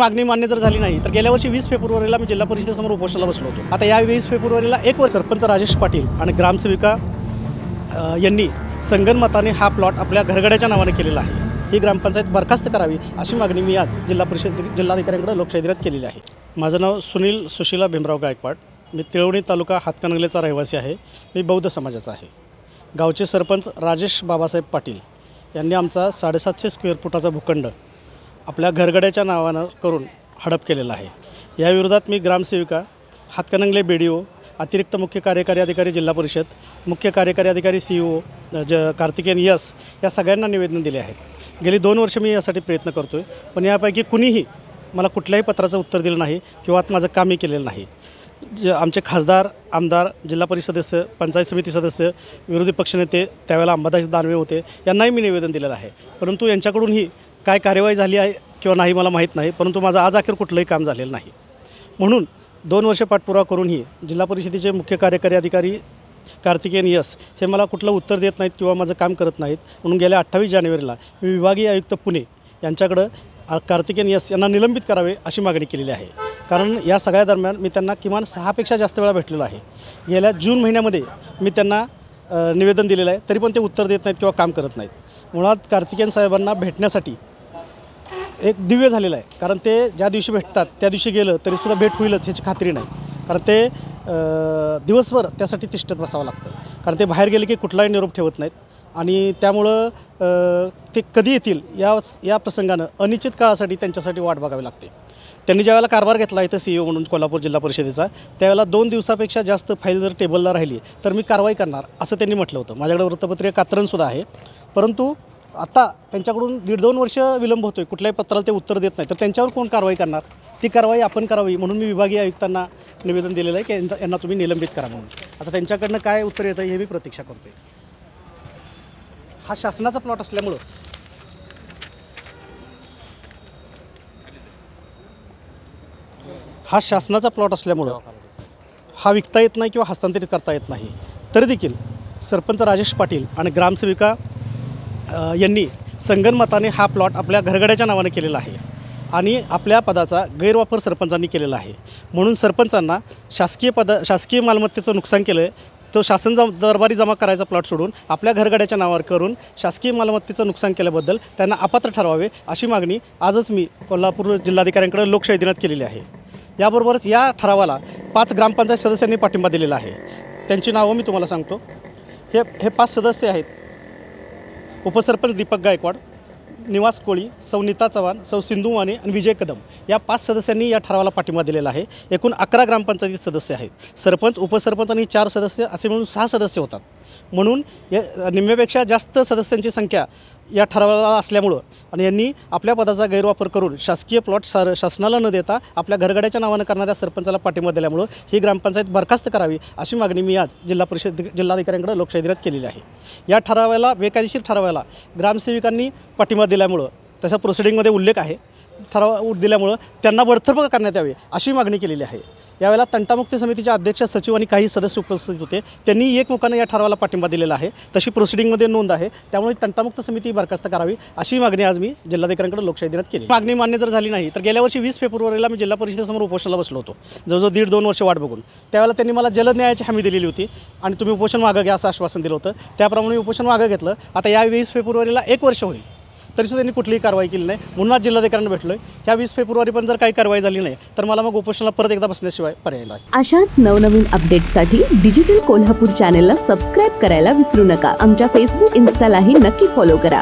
मागणी मान्य जर झाली नाही तर गेल्या वर्षी वीस फेब्रुवारीला मी जिल्हा परिषदेसमोर उपोषणाला बसलो होतो. आता या वीस फेब्रुवारीला एक वर्ष सरपंच राजेश पाटील आणि ग्रामसेविका यांनी संगनमताने हा प्लॉट आपल्या घरगड्याच्या नावाने केलेला आहे. ही ग्रामपंचायत बरखास्त करावी अशी मागणी मी आज जिल्हा परिषद जिल्हाधिकाऱ्यांकडे लोकशाहीरात केलेली आहे. माझं नाव सुनील सुशीला भीमराव गायकवाड. मी तिळवणी तालुका हातकणंगलेचा रहिवासी आहे. मी बौद्ध समाजाचा आहे. गावचे सरपंच राजेश बाबासाहेब पाटील यांनी आमचा साडेसातशे स्क्वेअर फुटाचा भूखंड आपल्या घरगड्याच्या नावानं करून हडप केलेला आहे. याविरोधात मी ग्रामसेविका हातकणंगले बी डी ओ अतिरिक्त मुख्य कार्यकारी अधिकारी जिल्हा परिषद मुख्य कार्यकारी अधिकारी सी ओ ज कार्तिकेयन यस या सगळ्यांना निवेदन दिले आहे. गेली दोन वर्ष मी यासाठी प्रयत्न करतो आहे पण यापैकी कुणीही मला कुठल्याही पत्राचं उत्तर दिलं नाही किंवा माझं कामही केलेलं नाही. जे आमचे खासदार आमदार जिल्हा परिषद सदस्य पंचायत समिती सदस्य विरोधी पक्षनेते त्यावेळेला अंबादास दानवे होते यांनाही मी निवेदन दिलेलं आहे. परंतु यांच्याकडूनही काय कार्यवाही झाली आहे किंवा नाही मला माहीत नाही परंतु माझं आज अखेर कुठलंही काम झालेलं नाही. म्हणून दोन वर्ष पाठपुरावा करूनही जिल्हा परिषदेचे मुख्य कार्यकारी अधिकारी कार्तिकेयन यस हे मला कुठलं उत्तर देत नाहीत किंवा माझं काम करत नाहीत. म्हणून गेल्या अठ्ठावीस जानेवारीला मी विभागीय आयुक्त पुणे यांच्याकडं कार्तिकेयन यस यांना निलंबित करावे अशी मागणी केलेली आहे. कारण या सगळ्या दरम्यान मी त्यांना किमान सहापेक्षा जास्त वेळा भेटलेलो आहे. गेल्या जून महिन्यामध्ये मी त्यांना निवेदन दिलेलं आहे तरी पण ते उत्तर देत नाहीत किंवा काम करत नाहीत. मुळात कार्तिकेयन साहेबांना भेटण्यासाठी एक दिव्य झालेलं आहे. कारण ते ज्या दिवशी भेटतात त्या दिवशी गेलं तरीसुद्धा भेट होईलच ह्याची खात्री नाही. कारण ते दिवसभर त्यासाठी तिष्ठत बसावं लागतं. कारण ते बाहेर गेले की कुठलाही निरोप ठेवत नाहीत. आणि त्यामुळं ते कधी येतील या या प्रसंगानं अनिश्चित काळासाठी त्यांच्यासाठी वाट बघावी लागते. त्यांनी ज्यावेळेला कारभार घेतला इथं सी ओ म्हणून कोल्हापूर जिल्हा परिषदेचा त्यावेळेला दोन दिवसापेक्षा जास्त फाईल जर टेबलला राहिली तर मी कारवाई करणार असं त्यांनी म्हटलं होतं. माझ्याकडे वृत्तपत्रिका कात्रणसुद्धा आहे. परंतु आता त्यांच्याकडून दीड दोन वर्ष विलंब होतो आहे कुठल्याही पत्राला ते उत्तर देत नाही. तर त्यांच्यावर कोण कारवाई करणार? ती कारवाई आपण करावी म्हणून मी विभागीय आयुक्तांना निवेदन दिलेलं आहे की यांना तुम्ही निलंबित करा म्हणून. आता त्यांच्याकडनं काय उत्तर येतं हे मी प्रतीक्षा करतोय. हा शासनाचा प्लॉट असल्यामुळं. हा शासनाचा प्लॉट असल्यामुळं हा विकता येत नाही किंवा हस्तांतरित करता येत नाही. तरी देखील सरपंच राजेश पाटील आणि ग्रामसेविका यांनी संगनमताने हा प्लॉट आपल्या घरगड्याच्या नावाने केलेला आहे आणि आपल्या पदाचा गैरवापर सरपंचांनी केलेला आहे. म्हणून सरपंचांना शासकीय पद शासकीय मालमत्तेचं नुकसान केलं आहे तो शासन जम दरबारी जमा करायचा प्लॉट सोडून आपल्या घरगड्याच्या नावावर करून शासकीय मालमत्तेचं नुकसान केल्याबद्दल त्यांना अपात्र ठरवावे अशी मागणी आजच मी कोल्हापूर जिल्हाधिकाऱ्यांकडे लोकशाही दिनात केलेली आहे. याबरोबरच या ठरावाला पाच ग्रामपंचायत सदस्यांनी पाठिंबा दिलेला आहे. त्यांची नावं मी तुम्हाला सांगतो. हे हे पाच सदस्य आहेत. उपसरपंच दीपक गायकवाड निवास कोळी सौ नीता चव्हाण सौ सिंधू माने आणि विजय कदम या पाच सदस्यांनी या ठरावाला पाठिंबा दिलेला आहे. एकूण अकरा ग्रामपंचायती सदस्य आहेत. सरपंच उपसरपंच आणि चार सदस्य असे म्हणून सहा सदस्य होतात. म्हणून या निम्म्यापेक्षा जास्त सदस्यांची संख्या या ठरावाला असल्यामुळं आणि यांनी आपल्या पदाचा गैरवापर करून शासकीय प्लॉट सर शासनाला न देता आपल्या घरगड्याच्या नावानं करणाऱ्या सरपंचाला पाठिंबा दिल्यामुळं ही ग्रामपंचायत बरखास्त करावी अशी मागणी मी आज जिल्हा परिषद जिल्हाधिकाऱ्यांकडे लोकशाहीरात केलेली आहे. या ठरावाला बेकायदेशीर ठरावाला ग्रामसेविकांनी पाठिंबा दिल्यामुळं तसा प्रोसिडिंगमध्ये उल्लेख आहे ठराव दिल्यामुळं त्यांना बडतर्फ करण्यात यावे अशी मागणी केलेली आहे. यावेळेला तंटामुक्ती समितीचे अध्यक्ष सचिव आणि काही सदस्य उपस्थित होते. त्यांनी एकमुखानं या ठरावाला पाठिंबा दिलेला आहे. तशी प्रोसिडिंगमध्ये नोंद आहे. त्यामुळे तंटामुक्त समिती बरखास्त करावी अशी मागणी आज मी जिल्हाधिकाऱ्यांकडे लोकशाही दिनात केली. मागणी मान्य जर झाली नाही तर गेल्या वर्षी वीस फेब्रुवारीला मी जिल्हा परिषदेसमोर उपोषणाला बसलो होतो. जवळजवळ दीड दोन वर्ष वाट बघून. त्यावेळेला त्यांनी मला जलद न्यायाची हमी दिलेली होती आणि तुम्ही उपोषण मागं घ्या असं आश्वासन दिलं होतं. त्याप्रमाणे मी उपोषण मागं घेतलं. आता या वीस फेब्रुवारीला एक वर्ष होईल. तरीसुद्धा त्यांनी कुठलीही कारवाई केली नाही. म्हणून आज जिल्हाधिकाऱ्यांना भेटलो आहे ह्या वीस फेब्रुवारी पण जर काही कारवाई झाली नाही तर मला मग उपोषणाला परत एकदा बसण्याशिवाय पर्याय नाही. अशाच नवनवीन अपडेटसाठी डिजिटल कोल्हापूर चॅनेलला सबस्क्राईब करायला विसरू नका. आमच्या फेसबुक इन्स्टालाही नक्की फॉलो करा.